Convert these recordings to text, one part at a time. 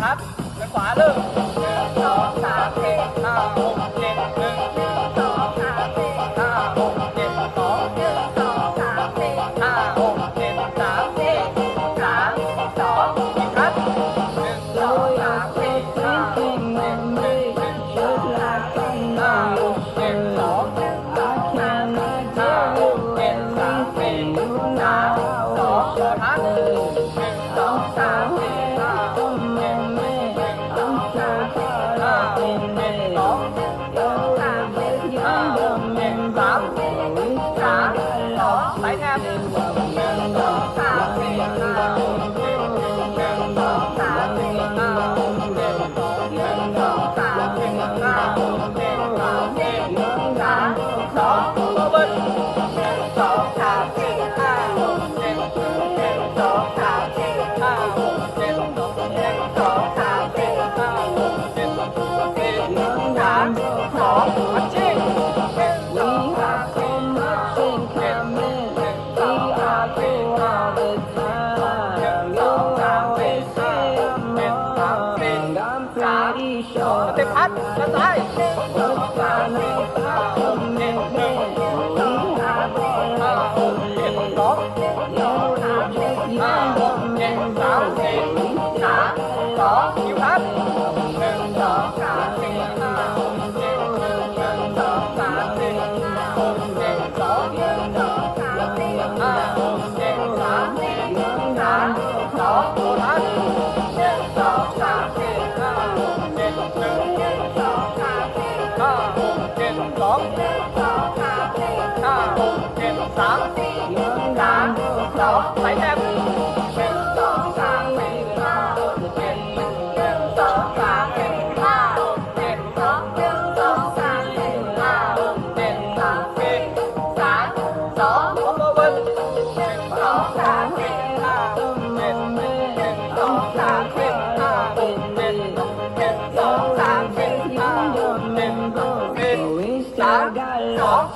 ทัดไปขวาเริ่มหนึ่งสองสามสี่ห้าหกเจ็ดหนึ่งสองสามสี่ห้าหกเจ็ดสองหนึ่งสองสามสี่ห้าหกเจ็ดสองหนึ่งสองสามสี่ห้าหกเจ็ดสามสี่สามสองอีกเจ็ดห้งหนึ่งสองสามสี่ห้าหกเจ็ดหนึ่งห้านึ่งสองสามสี่ห้าหกเจ็ดสองหนึ่งสองสามสี่ห้าหกเจ็ดสามสี่สามสองจ็ด สอง เตพัดกระซ้ายสองสาม ห้าหกเจ็ดสามสี่สามสองใส่แต้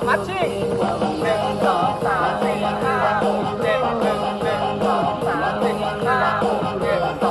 มัชชี่หนึ่งสองสามสี่ห้าหกเจ็ดหนึ่งหนึ่งสองสามสี่ห้าเจ็ดสอง